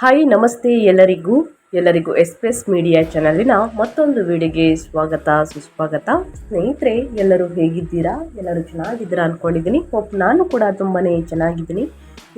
Hi, ನಮಸ್ತೆ ಎಲ್ಲರಿಗೂ. ಎಲ್ಲರಿಗೂ ಎಕ್ಸ್ಪ್ರೆಸ್ ಮೀಡಿಯಾ ಚಾನಲಿನ ಮತ್ತೊಂದು ವಿಡಿಯೋಗೆ ಸ್ವಾಗತ, ಸುಸ್ವಾಗತ. ಸ್ನೇಹಿತರೆ, ಎಲ್ಲರೂ ಹೇಗಿದ್ದೀರಾ? ಎಲ್ಲರೂ ಚೆನ್ನಾಗಿದ್ದೀರಾ ಅಂದ್ಕೊಂಡಿದ್ದೀನಿ ಹೋಪ್ ನಾನು ಕೂಡ ತುಂಬಾ ಚೆನ್ನಾಗಿದ್ದೀನಿ.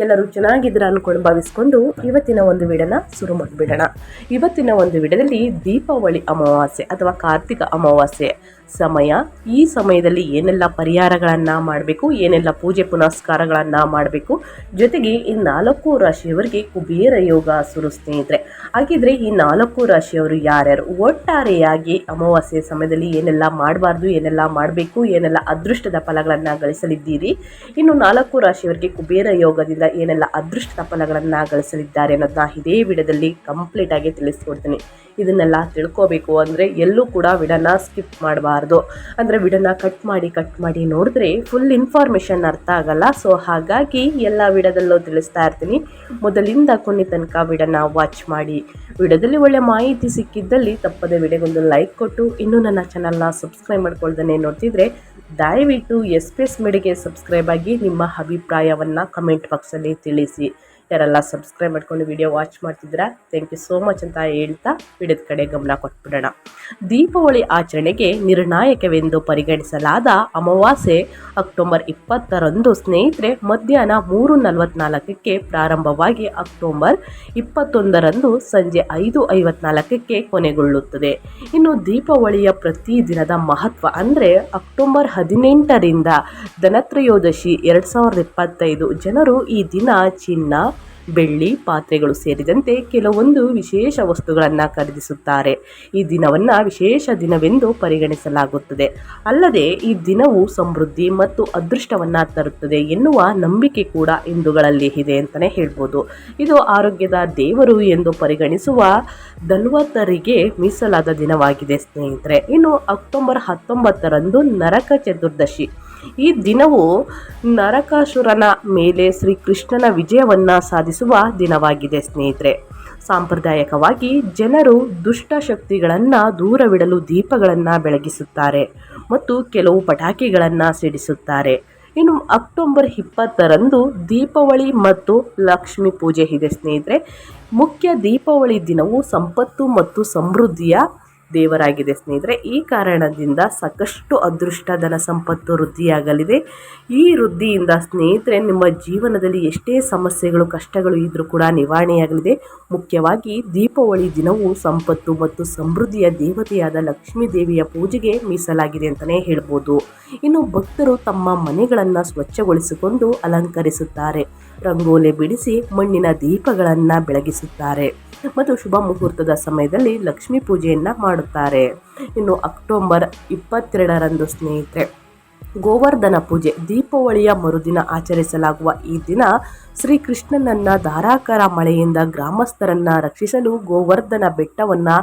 ಎಲ್ಲರೂ ಚೆನ್ನಾಗಿದ್ದೀರಾ ಅಂದ್ಕೊಂಡು ಭಾವಿಸ್ಕೊಂಡು ಇವತ್ತಿನ ಒಂದು ವಿಡನ ಶುರು ಮಾಡಿಬಿಡೋಣ. ಇವತ್ತಿನ ಒಂದು ವಿಡದಲ್ಲಿ ದೀಪಾವಳಿ ಅಮಾವಾಸ್ಯೆ ಅಥವಾ ಕಾರ್ತಿಕ ಅಮಾವಾಸ್ಯೆ. ಸಮಯ, ಈ ಸಮಯದಲ್ಲಿ ಏನೆಲ್ಲ ಪರಿಹಾರಗಳನ್ನು ಮಾಡಬೇಕು, ಏನೆಲ್ಲ ಪೂಜೆ ಪುನಸ್ಕಾರಗಳನ್ನು ಮಾಡಬೇಕು, ಜೊತೆಗೆ ಈ ನಾಲ್ಕು ರಾಶಿಯವರಿಗೆ ಕುಬೇರ ಯೋಗ ಸುರು ಸ್ನೇಹಿತರೆ. ಹಾಗಿದ್ರೆ ಈ ನಾಲ್ಕು ರಾಶಿಯವರು ಯಾರ್ಯಾರು? ಒಟ್ಟಾರೆಯಾಗಿ ಅಮಾವಾಸ್ಯೆ ಸಮಯದಲ್ಲಿ ಏನೆಲ್ಲ ಮಾಡಬಾರ್ದು, ಏನೆಲ್ಲ ಮಾಡಬೇಕು, ಏನೆಲ್ಲ ಅದೃಷ್ಟದ ಫಲಗಳನ್ನು ಗಳಿಸಲಿದ್ದೀರಿ? ಇನ್ನು ನಾಲ್ಕು ರಾಶಿಯವರಿಗೆ ಕುಬೇರ ಯೋಗದಿಂದ ಏನೆಲ್ಲ ಅದೃಷ್ಟದ ಫಲಗಳನ್ನು ಗಳಿಸಲಿದ್ದಾರೆ ಅನ್ನೋದನ್ನ ಇದೇ ವಿಡಿಯೋದಲ್ಲಿ ಕಂಪ್ಲೀಟ್ ಆಗಿ ತಿಳಿಸ್ಕೊಡ್ತೀನಿ. ಇದನ್ನೆಲ್ಲ ತಿಳ್ಕೋಬೇಕು ಅಂದರೆ ಎಲ್ಲೂ ಕೂಡ ವಿಡನ್ನ ಸ್ಕಿಪ್ ಮಾಡಬಾರ್ದು. ಅಂದರೆ ವಿಡನ್ನ ಕಟ್ ಮಾಡಿ ಕಟ್ ಮಾಡಿ ನೋಡಿದ್ರೆ ಫುಲ್ ಇನ್ಫಾರ್ಮೇಷನ್ ಅರ್ಥ ಆಗಲ್ಲ. ಸೊ ಹಾಗಾಗಿ ಎಲ್ಲ ವಿಡಿಯೋದಲ್ಲೂ ತಿಳಿಸ್ತಾ ಇರ್ತೀನಿ. ಮೊದಲಿಂದ ಕೊನೆ ತನಕ ವಿಡನ್ನ ವಾಚ್ ಮಾಡಿ. ವಿಡಿಯೋದಲ್ಲಿ ಒಳ್ಳೆ ಮಾಹಿತಿ ಸಿಕ್ಕಿದ್ದಲ್ಲಿ ತಪ್ಪದೆ ವಿಡಿಯೋಗೊಂದು ಲೈಕ್ ಕೊಟ್ಟು ಇನ್ನೂ ನನ್ನ ಚಾನಲ್ನ ಸಬ್ಸ್ಕ್ರೈಬ್ ಮಾಡ್ಕೊಳ್ದೇ ನೋಡ್ತಿದ್ರೆ ದಯವಿಟ್ಟು ಎಸ್ ಪಿ ಎಸ್ ಮೆಡಿಗೆ ಸಬ್ಸ್ಕ್ರೈಬ್ ಆಗಿ ನಿಮ್ಮ ಅಭಿಪ್ರಾಯವನ್ನು ಕಮೆಂಟ್ ಬಾಕ್ಸಲ್ಲಿ ತಿಳಿಸಿ. ಯಾರೆಲ್ಲ ಸಬ್ಸ್ಕ್ರೈಬ್ ಮಾಡ್ಕೊಂಡು ವಿಡಿಯೋ ವಾಚ್ ಮಾಡ್ತಿದ್ದೀರಾ? ಥ್ಯಾಂಕ್ ಯು ಸೋ ಮಚ್ ಅಂತ ಹೇಳ್ತಾ ವಿಡಿಯೋದ ಕಡೆ ಗಮನ ಕೊಟ್ಬಿಡೋಣ. ದೀಪಾವಳಿ ಆಚರಣೆಗೆ ನಿರ್ಣಾಯಕವೆಂದು ಪರಿಗಣಿಸಲಾದ ಅಮಾವಾಸ್ಯೆ ಅಕ್ಟೋಬರ್ ಇಪ್ಪತ್ತರಂದು ಸ್ನೇಹಿತರೆ ಮಧ್ಯಾಹ್ನ ಮೂರು ನಲವತ್ನಾಲ್ಕಕ್ಕೆ ಪ್ರಾರಂಭವಾಗಿ ಅಕ್ಟೋಬರ್ ಇಪ್ಪತ್ತೊಂದರಂದು ಸಂಜೆ ಐದು ಐವತ್ನಾಲ್ಕಕ್ಕೆ ಕೊನೆಗೊಳ್ಳುತ್ತದೆ. ಇನ್ನು ದೀಪಾವಳಿಯ ಪ್ರತಿ ದಿನದ ಮಹತ್ವ ಅಂದರೆ ಅಕ್ಟೋಬರ್ ಹದಿನೆಂಟರಿಂದ ಧನತ್ರಯೋದಶಿ ಎರಡು ಸಾವಿರದ ಇಪ್ಪತ್ತೈದು ಜನರು ಈ ದಿನ ಚಿನ್ನ ಬೆಳ್ಳಿ ಪಾತ್ರೆಗಳು ಸೇರಿದಂತೆ ಕೆಲವೊಂದು ವಿಶೇಷ ವಸ್ತುಗಳನ್ನು ಖರೀದಿಸುತ್ತಾರೆ. ಈ ದಿನವನ್ನು ವಿಶೇಷ ದಿನವೆಂದು ಪರಿಗಣಿಸಲಾಗುತ್ತದೆ. ಅಲ್ಲದೆ ಈ ದಿನವು ಸಮೃದ್ಧಿ ಮತ್ತು ಅದೃಷ್ಟವನ್ನು ತರುತ್ತದೆ ಎನ್ನುವ ನಂಬಿಕೆ ಕೂಡ ಹಿಂದೂಗಳಲ್ಲಿ ಇದೆ ಅಂತಲೇ ಹೇಳ್ಬೋದು. ಇದು ಆರೋಗ್ಯದ ದೇವರು ಎಂದು ಪರಿಗಣಿಸುವ ದಲ್ವತ್ತರಿಗೆ ಮೀಸಲಾದ ದಿನವಾಗಿದೆ ಸ್ನೇಹಿತರೆ. ಇನ್ನು ಅಕ್ಟೋಬರ್ ಹತ್ತೊಂಬತ್ತರಂದು ನರಕ ಚತುರ್ದಶಿ. ಈ ದಿನವು ನರಕಾಸುರನ ಮೇಲೆ ಶ್ರೀಕೃಷ್ಣನ ವಿಜಯವನ್ನು ಸಾಧಿಸುವ ದಿನವಾಗಿದೆ, ಸ್ನೇಹಿತರೆ. ಸಾಂಪ್ರದಾಯಿಕವಾಗಿ ಜನರು ದುಷ್ಟ ಶಕ್ತಿಗಳನ್ನು ದೂರವಿಡಲು ದೀಪಗಳನ್ನು ಬೆಳಗಿಸುತ್ತಾರೆ ಮತ್ತು ಕೆಲವು ಪಟಾಕಿಗಳನ್ನು ಸಿಡಿಸುತ್ತಾರೆ. ಇನ್ನು ಅಕ್ಟೋಬರ್ ಇಪ್ಪತ್ತರಂದು ದೀಪಾವಳಿ ಮತ್ತು ಲಕ್ಷ್ಮೀ ಪೂಜೆ ಇದೆ, ಸ್ನೇಹಿತರೆ. ಮುಖ್ಯ ದೀಪಾವಳಿ ದಿನವು ಸಂಪತ್ತು ಮತ್ತು ಸಮೃದ್ಧಿಯ ದೇವರಾಗಿದೆ ಸ್ನೇಹಿತರೆ. ಈ ಕಾರಣದಿಂದ ಸಾಕಷ್ಟು ಅದೃಷ್ಟ, ಧನ ಸಂಪತ್ತು ವೃದ್ಧಿಯಾಗಲಿದೆ. ಈ ವೃದ್ಧಿಯಿಂದ ಸ್ನೇಹಿತರೆ, ನಿಮ್ಮ ಜೀವನದಲ್ಲಿ ಎಷ್ಟೇ ಸಮಸ್ಯೆಗಳು, ಕಷ್ಟಗಳು ಇದ್ದರೂ ಕೂಡ ನಿವಾರಣೆಯಾಗಲಿದೆ. ಮುಖ್ಯವಾಗಿ ದೀಪಾವಳಿ ದಿನವು ಸಂಪತ್ತು ಮತ್ತು ಸಮೃದ್ಧಿಯ ದೇವತೆಯಾದ ಲಕ್ಷ್ಮೀ ದೇವಿಯ ಪೂಜೆಗೆ ಮೀಸಲಾಗಿದೆ ಅಂತಲೇ ಹೇಳ್ಬೋದು. ಇನ್ನು ಭಕ್ತರು ತಮ್ಮ ಮನೆಗಳನ್ನು ಸ್ವಚ್ಛಗೊಳಿಸಿಕೊಂಡು ಅಲಂಕರಿಸುತ್ತಾರೆ. ರಂಗೋಲಿ ಬಿಡಿಸಿ ಮಣ್ಣಿನ ದೀಪಗಳನ್ನು ಬೆಳಗಿಸುತ್ತಾರೆ. ಮತ್ತು ಶುಭ ಮುಹೂರ್ತದ ಸಮಯದಲ್ಲಿ ಲಕ್ಷ್ಮೀ ಪೂಜೆಯನ್ನು ಮಾಡುತ್ತಾರೆ. ಇನ್ನು ಅಕ್ಟೋಬರ್ ಇಪ್ಪತ್ತೆರಡರಂದು ಸ್ನೇಹಿತರೆ ಗೋವರ್ಧನ ಪೂಜೆ, ದೀಪಾವಳಿಯ ಮರುದಿನ ಆಚರಿಸಲಾಗುವ ಈ ದಿನ ಶ್ರೀಕೃಷ್ಣನನ್ನ ಧಾರಾಕಾರ ಮಳೆಯಿಂದ ಗ್ರಾಮಸ್ಥರನ್ನ ರಕ್ಷಿಸಲು ಗೋವರ್ಧನ ಬೆಟ್ಟವನ್ನು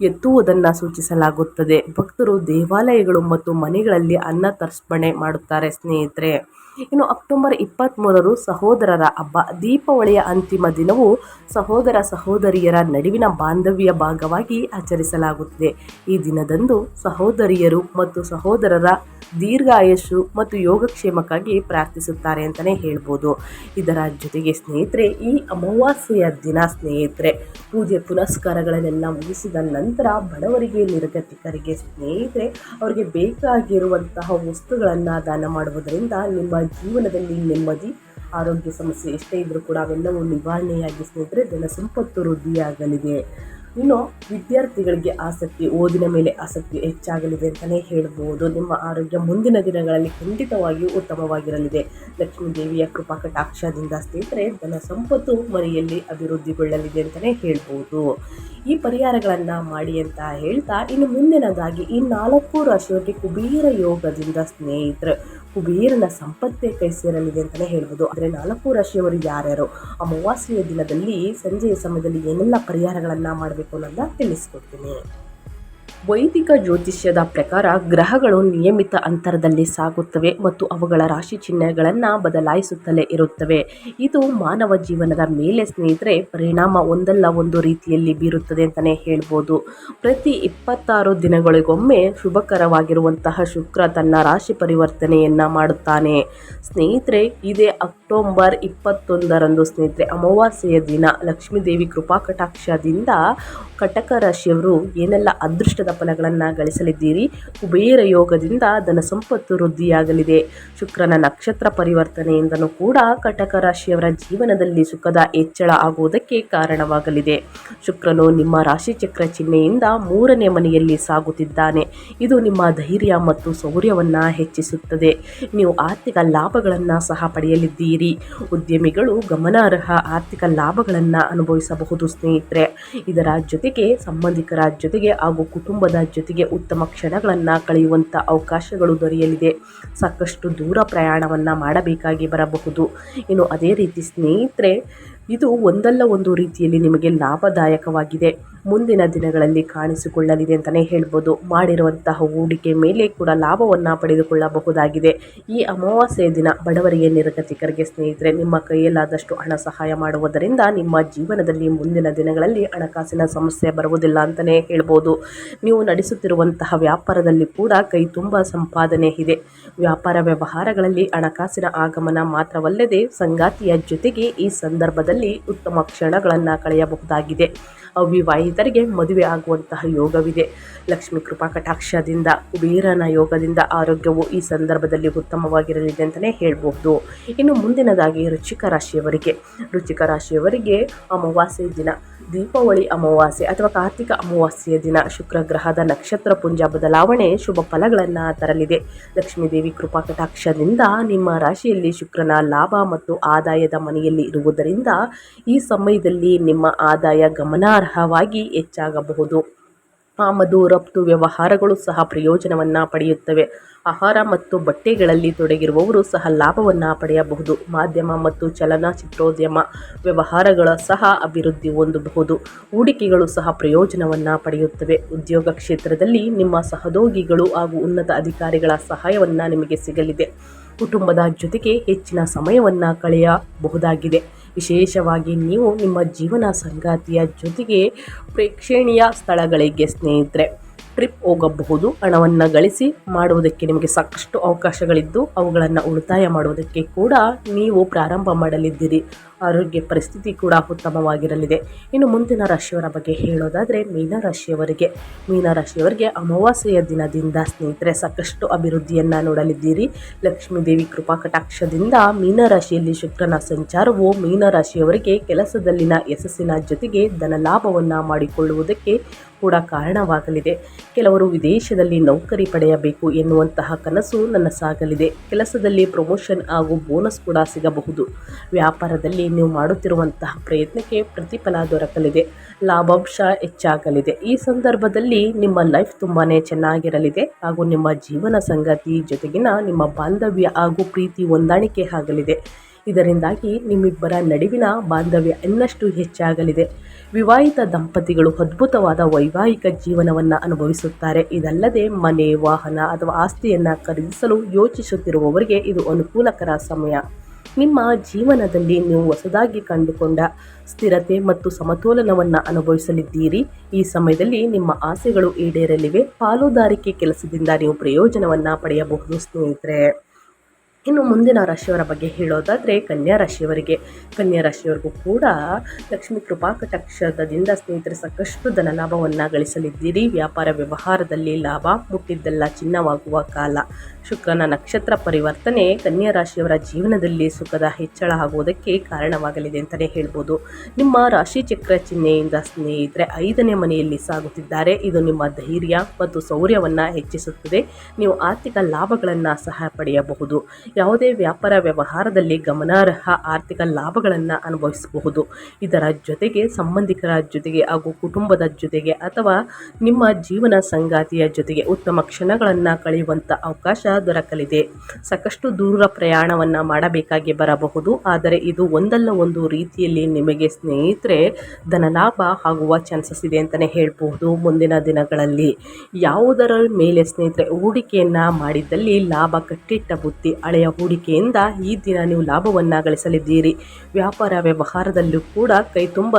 ಎತ್ತುವುದನ್ನು ಸೂಚಿಸಲಾಗುತ್ತದೆ. ಭಕ್ತರು ದೇವಾಲಯಗಳು ಮತ್ತು ಮನೆಗಳಲ್ಲಿ ಅನ್ನ ತರ್ಪಣೆ ಮಾಡುತ್ತಾರೆ ಸ್ನೇಹಿತರೆ. ಇನ್ನು ಅಕ್ಟೋಬರ್ ಇಪ್ಪತ್ತ್ಮೂರರು ಸಹೋದರರ ಹಬ್ಬ. ದೀಪಾವಳಿಯ ಅಂತಿಮ ದಿನವು ಸಹೋದರ ಸಹೋದರಿಯರ ನಡುವಿನ ಬಾಂಧವ್ಯ ಭಾಗವಾಗಿ ಆಚರಿಸಲಾಗುತ್ತದೆ. ಈ ದಿನದಂದು ಸಹೋದರಿಯರು ಮತ್ತು ಸಹೋದರರ ದೀರ್ಘಾಯಸ್ಸು ಮತ್ತು ಯೋಗಕ್ಷೇಮಕ್ಕಾಗಿ ಪ್ರಾರ್ಥಿಸುತ್ತಾರೆ ಅಂತಲೇ ಹೇಳ್ಬೋದು. ಇದರ ಜೊತೆಗೆ ಸ್ನೇಹಿತರೆ, ಈ ಅಮಾವಾಸ್ಯೆಯ ದಿನ ಸ್ನೇಹಿತರೆ, ಪೂಜೆ ಪುನಸ್ಕಾರಗಳನ್ನೆಲ್ಲ ಮುಗಿಸಿದ ನಂತರ ಬಡವರಿಗೆ, ನಿರ್ಗತಿಕರಿಗೆ ಸ್ನೇಹಿತರೆ, ಅವರಿಗೆ ಬೇಕಾಗಿರುವಂತಹ ವಸ್ತುಗಳನ್ನು ದಾನ ಮಾಡುವುದರಿಂದ ನಿಮ್ಮ ಜೀವನದಲ್ಲಿ ನೆಮ್ಮದಿ, ಆರೋಗ್ಯ ಸಮಸ್ಯೆ ಎಷ್ಟೇ ಇದ್ದರೂ ಕೂಡ ಅವೆಲ್ಲವೂ ನಿವಾರಣೆಯಾಗಿ ಸ್ನೇಹಿತರೆ, ಧನ ಸಂಪತ್ತು ವೃದ್ಧಿಯಾಗಲಿದೆ. ಇನ್ನು ವಿದ್ಯಾರ್ಥಿಗಳಿಗೆ ಆಸಕ್ತಿ, ಓದಿನ ಮೇಲೆ ಆಸಕ್ತಿ ಹೆಚ್ಚಾಗಲಿದೆ ಅಂತಲೇ ಹೇಳ್ಬೋದು. ನಿಮ್ಮ ಆರೋಗ್ಯ ಮುಂದಿನ ದಿನಗಳಲ್ಲಿ ಖಂಡಿತವಾಗಿಯೂ ಉತ್ತಮವಾಗಿರಲಿದೆ. ಲಕ್ಷ್ಮೀ ದೇವಿಯ ಕೃಪಾ ಕಟಾಕ್ಷದಿಂದ ಸ್ನೇಹಿತರೆ, ಧನ ಸಂಪತ್ತು ಮನೆಯಲ್ಲಿ ಅಭಿವೃದ್ಧಿಗೊಳ್ಳಲಿದೆ ಅಂತಲೇ ಹೇಳ್ಬೋದು. ಈ ಪರಿಹಾರಗಳನ್ನು ಮಾಡಿ ಅಂತ ಹೇಳ್ತಾ ಇನ್ನು ಮುಂದಿನದಾಗಿ ಈ ನಾಲ್ಕು ರಾಶಿಯವರಿಗೆ ಕುಬೇರ ಯೋಗದಿಂದ ಸ್ನೇಹಿತರು ಕುಬೇರನ ಸಂಪತ್ತೇ ಕೈ ಸೇರಲಿದೆ ಅಂತಲೇ ಹೇಳ್ಬೋದು. ಆದರೆ ನಾಲ್ಕು ರಾಶಿಯವರು ಯಾರ್ಯಾರು? ಅಮಾವಾಸ್ಯೆಯ ದಿನದಲ್ಲಿ ಸಂಜೆಯ ಸಮಯದಲ್ಲಿ ಏನೆಲ್ಲ ಪರಿಹಾರಗಳನ್ನು ಮಾಡಬೇಕು ಅನ್ನೋದನ್ನ ತಿಳಿಸ್ಕೊಡ್ತೀನಿ. ವೈದಿಕ ಜ್ಯೋತಿಷ್ಯದ ಪ್ರಕಾರ ಗ್ರಹಗಳು ನಿಯಮಿತ ಅಂತರದಲ್ಲಿ ಸಾಗುತ್ತವೆ ಮತ್ತು ಅವುಗಳ ರಾಶಿ ಚಿಹ್ನೆಗಳನ್ನು ಬದಲಾಯಿಸುತ್ತಲೇ ಇರುತ್ತವೆ. ಇದು ಮಾನವ ಜೀವನದ ಮೇಲೆ ಸ್ನೇಹಿತರೆ ಪರಿಣಾಮ ಒಂದಲ್ಲ ಒಂದು ರೀತಿಯಲ್ಲಿ ಬೀರುತ್ತದೆ ಅಂತಲೇ ಹೇಳ್ಬೋದು. ಪ್ರತಿ ಇಪ್ಪತ್ತಾರು ದಿನಗಳಿಗೊಮ್ಮೆ ಶುಭಕರವಾಗಿರುವಂತಹ ಶುಕ್ರ ತನ್ನ ರಾಶಿ ಪರಿವರ್ತನೆಯನ್ನು ಮಾಡುತ್ತಾನೆ. ಸ್ನೇಹಿತರೆ, ಇದೇ ಅಕ್ಟೋಬರ್ ಇಪ್ಪತ್ತೊಂದರಂದು ಸ್ನೇಹಿತರೆ ಅಮಾವಾಸ್ಯೆಯ ದಿನ ಲಕ್ಷ್ಮೀದೇವಿ ಕೃಪಾ ಕಟಾಕ್ಷದಿಂದ ಕಟಕ ರಾಶಿಯವರು ಏನೆಲ್ಲ ಅದೃಷ್ಟದ ಫಲಗಳನ್ನು ಗಳಿಸಲಿದ್ದೀರಿ? ಕುಬೇರ ಯೋಗದಿಂದ ಧನ ಸಂಪತ್ತು ವೃದ್ಧಿಯಾಗಲಿದೆ. ಶುಕ್ರನ ನಕ್ಷತ್ರ ಪರಿವರ್ತನೆಯಿಂದನೂ ಕೂಡ ಕಟಕ ರಾಶಿಯವರ ಜೀವನದಲ್ಲಿ ಸುಖದ ಹೆಚ್ಚಳ ಆಗುವುದಕ್ಕೆ ಕಾರಣವಾಗಲಿದೆ. ಶುಕ್ರನು ನಿಮ್ಮ ರಾಶಿಚಕ್ರ ಚಿಹ್ನೆಯಿಂದ ಮೂರನೇ ಮನೆಯಲ್ಲಿ ಸಾಗುತ್ತಿದ್ದಾನೆ. ಇದು ನಿಮ್ಮ ಧೈರ್ಯ ಮತ್ತು ಶೌರ್ಯವನ್ನು ಹೆಚ್ಚಿಸುತ್ತದೆ. ನೀವು ಆರ್ಥಿಕ ಲಾಭಗಳನ್ನು ಸಹ ಪಡೆಯಲಿದ್ದೀರಿ. ಉದ್ಯಮಿಗಳು ಗಮನಾರ್ಹ ಆರ್ಥಿಕ ಲಾಭಗಳನ್ನು ಅನುಭವಿಸಬಹುದು ಸ್ನೇಹಿತರೆ. ಇದರ ಜೊತೆಗೆ ಸಂಬಂಧಿಕರ ಜೊತೆಗೆ ಹಾಗೂ ಕುಟುಂಬದ ಜೊತೆಗೆ ಉತ್ತಮ ಕ್ಷಣಗಳನ್ನು ಕಳೆಯುವಂಥ ಅವಕಾಶಗಳು ದೊರೆಯಲಿದೆ. ಸಾಕಷ್ಟು ದೂರ ಪ್ರಯಾಣವನ್ನು ಮಾಡಬೇಕಾಗಿ ಬರಬಹುದು. ಇನ್ನು ಅದೇ ರೀತಿ ಸ್ನೇಹಿತರೆ ಇದು ಒಂದಲ್ಲ ಒಂದು ರೀತಿಯಲ್ಲಿ ನಿಮಗೆ ಲಾಭದಾಯಕವಾಗಿದೆ. ಮುಂದಿನ ದಿನಗಳಲ್ಲಿ ಕಾಣಿಸಿಕೊಳ್ಳಲಿದೆ ಅಂತಲೇ ಹೇಳ್ಬೋದು. ಮಾಡಿರುವಂತಹ ಹೂಡಿಕೆ ಮೇಲೆ ಕೂಡ ಲಾಭವನ್ನು ಪಡೆದುಕೊಳ್ಳಬಹುದಾಗಿದೆ. ಈ ಅಮಾವಾಸ್ಯೆಯ ದಿನ ಬಡವರಿಗೆ ನಿರ್ಗತಿಕರಿಗೆ ಸ್ನೇಹಿತರೆ, ನಿಮ್ಮ ಕೈಯಲ್ಲಾದಷ್ಟು ಹಣ ಸಹಾಯ ಮಾಡುವುದರಿಂದ ನಿಮ್ಮ ಜೀವನದಲ್ಲಿ ಮುಂದಿನ ದಿನಗಳಲ್ಲಿ ಹಣಕಾಸಿನ ಸಮಸ್ಯೆ ಬರುವುದಿಲ್ಲ ಅಂತಲೇ ಹೇಳ್ಬೋದು. ನೀವು ನಡೆಸುತ್ತಿರುವಂತಹ ವ್ಯಾಪಾರದಲ್ಲಿ ಕೂಡ ಕೈ ತುಂಬ ಸಂಪಾದನೆ ಇದೆ. ವ್ಯಾಪಾರ ವ್ಯವಹಾರಗಳಲ್ಲಿ ಹಣಕಾಸಿನ ಆಗಮನ ಮಾತ್ರವಲ್ಲದೆ ಸಂಗಾತಿಯ ಜೊತೆಗೆ ಈ ಸಂದರ್ಭದಲ್ಲಿ ಉತ್ತಮ ಕ್ಷಣಗಳನ್ನು ಕಳೆಯಬಹುದಾಗಿದೆ. ಅವಿವಾಹಿತರಿಗೆ ಮದುವೆ ಆಗುವಂತಹ ಯೋಗವಿದೆ. ಲಕ್ಷ್ಮೀ ಕೃಪಾ ಕಟಾಕ್ಷದಿಂದ, ಕುಬೇರನ ಯೋಗದಿಂದ ಆರೋಗ್ಯವು ಈ ಸಂದರ್ಭದಲ್ಲಿ ಉತ್ತಮವಾಗಿರಲಿದೆ ಅಂತಲೇ ಹೇಳಬಹುದು. ಇನ್ನು ಮುಂದಿನದಾಗಿ ರುಚಿಕ ರಾಶಿಯವರಿಗೆ. ರುಚಿಕ ರಾಶಿಯವರಿಗೆ ಅಮಾವಾಸ್ಯೆ ದಿನ. ದೀಪಾವಳಿ ಅಮಾವಾಸ್ಯೆ ಅಥವಾ ಕಾರ್ತಿಕ ಅಮಾವಾಸ್ಯೆಯ ದಿನ. ಶುಕ್ರ ಗ್ರಹದ ನಕ್ಷತ್ರ ಪುಂಜ ಬದಲಾವಣೆ ಶುಭ ಫಲಗಳನ್ನು ತರಲಿದೆ. ಲಕ್ಷ್ಮೀದೇವಿ ಕೃಪಾ ಕಟಾಕ್ಷದಿಂದ ನಿಮ್ಮ ರಾಶಿಯಲ್ಲಿ ಶುಕ್ರನ ಲಾಭ ಮತ್ತು ಆದಾಯದ ಮನೆಯಲ್ಲಿ ಇರುವುದರಿಂದ ಈ ಸಮಯದಲ್ಲಿ ನಿಮ್ಮ ಆದಾಯ ಗಮನಾರ್ಹವಾಗಿ ಹೆಚ್ಚಾಗಬಹುದು. ಆಮದು ರಫ್ತು ವ್ಯವಹಾರಗಳು ಸಹ ಪ್ರಯೋಜನವನ್ನು ಪಡೆಯುತ್ತವೆ. ಆಹಾರ ಮತ್ತು ಬಟ್ಟೆಗಳಲ್ಲಿ ತೊಡಗಿರುವವರು ಸಹ ಲಾಭವನ್ನು ಪಡೆಯಬಹುದು. ಮಾಧ್ಯಮ ಮತ್ತು ಚಲನಚಿತ್ರೋದ್ಯಮ ವ್ಯವಹಾರಗಳ ಸಹ ಅಭಿವೃದ್ಧಿ ಹೊಂದಬಹುದು. ಹೂಡಿಕೆಗಳು ಸಹ ಪ್ರಯೋಜನವನ್ನು ಪಡೆಯುತ್ತವೆ. ಉದ್ಯೋಗ ಕ್ಷೇತ್ರದಲ್ಲಿ ನಿಮ್ಮ ಸಹೋದ್ಯೋಗಿಗಳು ಹಾಗೂ ಉನ್ನತ ಅಧಿಕಾರಿಗಳ ಸಹಾಯವನ್ನು ನಿಮಗೆ ಸಿಗಲಿದೆ. ಕುಟುಂಬದ ಜೊತೆಗೆ ಹೆಚ್ಚಿನ ಸಮಯವನ್ನು ಕಳೆಯಬಹುದಾಗಿದೆ. ವಿಶೇಷವಾಗಿ ನೀವು ನಿಮ್ಮ ಜೀವನ ಸಂಗಾತಿಯ ಜೊತೆಗೆ ಪ್ರೇಕ್ಷಣೀಯ ಸ್ಥಳಗಳಿಗೆ ಸ್ನೇಹಿತರೆ. ಟ್ರಿಪ್ ಹೋಗಬಹುದು, ಹಣವನ್ನು ಗಳಿಸಿ ಮಾಡುವುದಕ್ಕೆ ನಿಮಗೆ ಸಾಕಷ್ಟು ಅವಕಾಶಗಳಿದ್ದು ಅವುಗಳನ್ನು ಉಳಿತಾಯ ಮಾಡುವುದಕ್ಕೆ ಕೂಡ ನೀವು ಪ್ರಾರಂಭ ಮಾಡಲಿದ್ದೀರಿ. ಆರೋಗ್ಯ ಪರಿಸ್ಥಿತಿ ಕೂಡ ಉತ್ತಮವಾಗಿರಲಿದೆ. ಇನ್ನು ಮುಂದಿನ ರಾಶಿಯವರ ಬಗ್ಗೆ ಹೇಳೋದಾದರೆ ಮೀನರಾಶಿಯವರಿಗೆ ಮೀನರಾಶಿಯವರಿಗೆ ಅಮಾವಾಸ್ಯೆಯ ದಿನದಿಂದ ಸ್ನೇಹಿತರೆ ಸಾಕಷ್ಟು ಅಭಿವೃದ್ಧಿಯನ್ನು ನೋಡಲಿದ್ದೀರಿ. ಲಕ್ಷ್ಮೀದೇವಿ ಕೃಪಾ ಕಟಾಕ್ಷದಿಂದ ಮೀನರಾಶಿಯಲ್ಲಿ ಶುಕ್ರನ ಸಂಚಾರವು ಮೀನರಾಶಿಯವರಿಗೆ ಕೆಲಸದಲ್ಲಿನ ಯಶಸ್ಸಿನ ಜೊತೆಗೆ ಧನ ಲಾಭವನ್ನು ಮಾಡಿಕೊಳ್ಳುವುದಕ್ಕೆ ಕೂಡ ಕಾರಣವಾಗಲಿದೆ. ಕೆಲವರು ವಿದೇಶದಲ್ಲಿ ನೌಕರಿ ಪಡೆಯಬೇಕು ಎನ್ನುವಂತಹ ಕನಸು ನನ್ನ ಸಾಗಲಿದೆ. ಕೆಲಸದಲ್ಲಿ ಪ್ರಮೋಷನ್ ಹಾಗೂ ಬೋನಸ್ ಕೂಡ ಸಿಗಬಹುದು. ವ್ಯಾಪಾರದಲ್ಲಿ ನೀವು ಮಾಡುತ್ತಿರುವಂತಹ ಪ್ರಯತ್ನಕ್ಕೆ ಪ್ರತಿಫಲ ದೊರಕಲಿದೆ. ಲಾಭಾಂಶ ಹೆಚ್ಚಾಗಲಿದೆ. ಈ ಸಂದರ್ಭದಲ್ಲಿ ನಿಮ್ಮ ಲೈಫ್ ತುಂಬಾ ಚೆನ್ನಾಗಿರಲಿದೆ ಹಾಗೂ ನಿಮ್ಮ ಜೀವನ ಸಂಗತಿ ಜೊತೆಗಿನ ನಿಮ್ಮ ಬಾಂಧವ್ಯ ಹಾಗೂ ಪ್ರೀತಿ ಹೊಂದಾಣಿಕೆ ಆಗಲಿದೆ. ಇದರಿಂದಾಗಿ ನಿಮ್ಮಿಬ್ಬರ ನಡುವಿನ ಬಾಂಧವ್ಯ ಇನ್ನಷ್ಟು ಹೆಚ್ಚಾಗಲಿದೆ. ವಿವಾಹಿತ ದಂಪತಿಗಳು ಅದ್ಭುತವಾದ ವೈವಾಹಿಕ ಜೀವನವನ್ನು ಅನುಭವಿಸುತ್ತಾರೆ. ಇದಲ್ಲದೆ ಮನೆ, ವಾಹನ ಅಥವಾ ಆಸ್ತಿಯನ್ನು ಖರೀದಿಸಲು ಯೋಚಿಸುತ್ತಿರುವವರಿಗೆ ಇದು ಅನುಕೂಲಕರ ಸಮಯ. ನಿಮ್ಮ ಜೀವನದಲ್ಲಿ ನೀವು ಹೊಸದಾಗಿ ಕಂಡುಕೊಂಡ ಸ್ಥಿರತೆ ಮತ್ತು ಸಮತೋಲನವನ್ನು ಅನುಭವಿಸಲಿದ್ದೀರಿ. ಈ ಸಮಯದಲ್ಲಿ ನಿಮ್ಮ ಆಸೆಗಳು ಈಡೇರಲಿವೆ. ಪಾಲುದಾರಿಕೆ ಕೆಲಸದಿಂದ ನೀವು ಪ್ರಯೋಜನವನ್ನು ಪಡೆಯಬಹುದು ಸ್ನೇಹಿತರೆ. ಇನ್ನು ಮುಂದಿನ ರಾಶಿಯವರ ಬಗ್ಗೆ ಹೇಳೋದಾದರೆ ಕನ್ಯಾ ರಾಶಿಯವರಿಗೆ. ಕನ್ಯಾ ರಾಶಿಯವರಿಗೂ ಕೂಡ ಲಕ್ಷ್ಮೀ ಕೃಪಾ ಕಟಾಕ್ಷದಿಂದ ಸ್ನೇಹಿತರೆ ಸಾಕಷ್ಟು ಧನ ಲಾಭವನ್ನು ಗಳಿಸಲಿದ್ದೀರಿ. ವ್ಯಾಪಾರ ವ್ಯವಹಾರದಲ್ಲಿ ಲಾಭ ಮುಟ್ಟಿದ್ದೆಲ್ಲ ಚಿನ್ನವಾಗುವ ಕಾಲ. ಶುಕ್ರನ ನಕ್ಷತ್ರ ಪರಿವರ್ತನೆ ಕನ್ಯಾ ರಾಶಿಯವರ ಜೀವನದಲ್ಲಿ ಸುಖದ ಹೆಚ್ಚಳ ಆಗುವುದಕ್ಕೆ ಕಾರಣವಾಗಲಿದೆ ಅಂತಲೇ ಹೇಳ್ಬೋದು. ನಿಮ್ಮ ರಾಶಿ ಚಕ್ರ ಚಿಹ್ನೆಯಿಂದ ಸ್ನೇಹಿತರೆ ಐದನೇ ಮನೆಯಲ್ಲಿ ಸಾಗುತ್ತಿದ್ದಾರೆ. ಇದು ನಿಮ್ಮ ಧೈರ್ಯ ಮತ್ತು ಶೌರ್ಯವನ್ನು ಹೆಚ್ಚಿಸುತ್ತದೆ. ನೀವು ಆರ್ಥಿಕ ಲಾಭಗಳನ್ನು ಸಹ ಪಡೆಯಬಹುದು. ಯಾವುದೇ ವ್ಯಾಪಾರ ವ್ಯವಹಾರದಲ್ಲಿ ಗಮನಾರ್ಹ ಆರ್ಥಿಕ ಲಾಭಗಳನ್ನು ಅನುಭವಿಸಬಹುದು. ಇದರ ಜೊತೆಗೆ ಸಂಬಂಧಿಕರ ಜೊತೆಗೆ ಹಾಗೂ ಕುಟುಂಬದ ಜೊತೆಗೆ ಅಥವಾ ನಿಮ್ಮ ಜೀವನ ಸಂಗಾತಿಯ ಜೊತೆಗೆ ಉತ್ತಮ ಕ್ಷಣಗಳನ್ನು ಕಳೆಯುವಂಥ ಅವಕಾಶ ದೊರಕಲಿದೆ. ಸಾಕಷ್ಟು ದೂರ ಪ್ರಯಾಣವನ್ನು ಮಾಡಬೇಕಾಗಿ ಬರಬಹುದು. ಆದರೆ ಇದು ಒಂದಲ್ಲ ಒಂದು ರೀತಿಯಲ್ಲಿ ನಿಮಗೆ ಸ್ನೇಹಿತರೆ ಧನಲಾಭ ಆಗುವ ಚಾನ್ಸಸ್ ಇದೆ ಅಂತಲೇ ಹೇಳಬಹುದು ಮುಂದಿನ ದಿನಗಳಲ್ಲಿ. ಯಾವುದರ ಮೇಲೆ ಸ್ನೇಹಿತರೆ ಹೂಡಿಕೆಯನ್ನು ಮಾಡಿದ್ದಲ್ಲಿ ಲಾಭ ಕಟ್ಟಿಟ್ಟ ಬುತ್ತಿ ಹಳೆಯ ಹೂಡಿಕೆಯಿಂದ ಈ ದಿನ ನೀವು ಲಾಭವನ್ನ ಗಳಿಸಲಿದ್ದೀರಿ ವ್ಯಾಪಾರ ವ್ಯವಹಾರದಲ್ಲೂ ಕೂಡ ಕೈ ತುಂಬ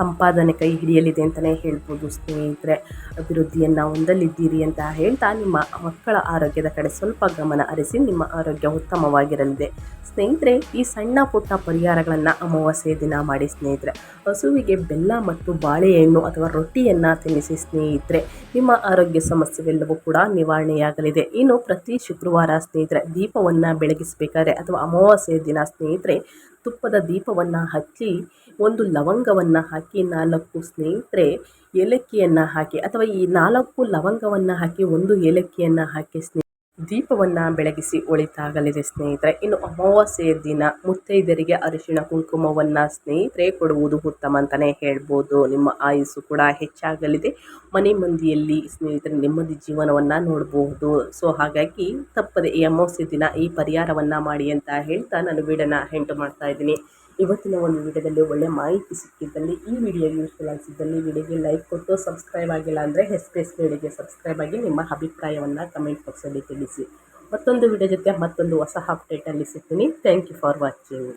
ಸಂಪಾದನೆ ಕೈ ಹಿಡಿಯಲಿದೆ ಅಂತಲೇ ಹೇಳ್ಬೋದು. ಸ್ನೇಹಿತರೆ, ಅಭಿವೃದ್ಧಿಯನ್ನು ಹೊಂದಲಿದ್ದೀರಿ ಅಂತ ಹೇಳ್ತಾ ನಿಮ್ಮ ಮಕ್ಕಳ ಆರೋಗ್ಯದ ಕಡೆ ಸ್ವಲ್ಪ ಗಮನ ಹರಿಸಿ ನಿಮ್ಮ ಆರೋಗ್ಯ ಉತ್ತಮವಾಗಿರಲಿದೆ. ಸ್ನೇಹಿತರೆ, ಈ ಸಣ್ಣ ಪುಟ್ಟ ಪರಿಹಾರಗಳನ್ನು ಅಮಾವಾಸ್ಯೆ ದಿನ ಮಾಡಿ ಸ್ನೇಹಿತರೆ, ಹಸುವಿಗೆ ಬೆಲ್ಲ ಮತ್ತು ಬಾಳೆಹಣ್ಣು ಅಥವಾ ರೊಟ್ಟಿಯನ್ನು ತಿನ್ನಿಸಿ ಸ್ನೇಹಿತರೆ, ನಿಮ್ಮ ಆರೋಗ್ಯ ಸಮಸ್ಯೆವೆಲ್ಲವೂ ಕೂಡ ನಿವಾರಣೆಯಾಗಲಿದೆ. ಇನ್ನು ಪ್ರತಿ ಶುಕ್ರವಾರ ಸ್ನೇಹಿತರೆ, ದೀಪವನ್ನು ಬೆಳಗಿಸಬೇಕಾದ್ರೆ ಅಥವಾ ಅಮಾವಾಸ್ಯೆ ದಿನ ಸ್ನೇಹಿತರೆ, ತುಪ್ಪದ ದೀಪವನ್ನು ಹಚ್ಚಿ ಒಂದು ಲವಂಗವನ್ನು ಹಾಕಿ ನಾಲ್ಕು ಸ್ನೇಹಿತರೆ, ಏಲಕ್ಕಿಯನ್ನು ಹಾಕಿ ಅಥವಾ ಈ ನಾಲ್ಕು ಲವಂಗವನ್ನು ಹಾಕಿ ಒಂದು ಏಲಕ್ಕಿಯನ್ನು ಹಾಕಿ ಸ್ನೇಹಿತರೆ ದೀಪವನ್ನು ಬೆಳಗಿಸಿ ಒಳಿತಾಗಲಿದೆ ಸ್ನೇಹಿತರೆ. ಇನ್ನು ಅಮಾವಾಸ್ಯೆಯ ದಿನ ಮುತ್ತೈದರಿಗೆ ಅರಿಶಿಣ ಕುಂಕುಮವನ್ನು ಸ್ನೇಹಿತರೆ ಕೊಡುವುದು ಉತ್ತಮ ಅಂತಲೇ ಹೇಳ್ಬೋದು. ನಿಮ್ಮ ಆಯುಸ್ಸು ಕೂಡ ಹೆಚ್ಚಾಗಲಿದೆ. ಮನೆ ಮಂದಿಯಲ್ಲಿ ಸ್ನೇಹಿತರೆ ನೆಮ್ಮದಿ ಜೀವನವನ್ನು ನೋಡಬಹುದು ಸೊ ಹಾಗಾಗಿ ತಪ್ಪದೆ ಈ ಅಮಾವಾಸ್ಯೆ ದಿನ ಈ ಪರಿಹಾರವನ್ನು ಮಾಡಿ ಅಂತ ಹೇಳ್ತಾ ನಾನು ವೀಡನ್ನು ಹೆಂಟು ಮಾಡ್ತಾ ಇದ್ದೀನಿ. ಇವತ್ತಿನ ಒಂದು ವಿಡಿಯೋದಲ್ಲಿ ಒಳ್ಳೆ ಮಾಹಿತಿ ಸಿಕ್ಕಿದ್ದಲ್ಲಿ ಈ ವಿಡಿಯೋ ಯೂಸ್ಫುಲ್ ಅನಿಸಿದ್ದಲ್ಲಿ ವಿಡಿಯೋಗೆ ಲೈಕ್ ಕೊಟ್ಟು ಸಬ್ಸ್ಕ್ರೈಬ್ ಆಗಿಲ್ಲ ಅಂದರೆ ಎಸ್ ವಿಡಿಯೋಗೆ ಸಬ್ಸ್ಕ್ರೈಬ್ ಆಗಿ ನಿಮ್ಮ ಅಭಿಪ್ರಾಯವನ್ನು ಕಮೆಂಟ್ ಬಾಕ್ಸಲ್ಲಿ ತಿಳಿಸಿ. ಮತ್ತೊಂದು ವಿಡಿಯೋ ಜೊತೆ ಮತ್ತೊಂದು ಹೊಸ ಅಪ್ಡೇಟಲ್ಲಿ ಸಿಗ್ತೀನಿ. Thank you for watching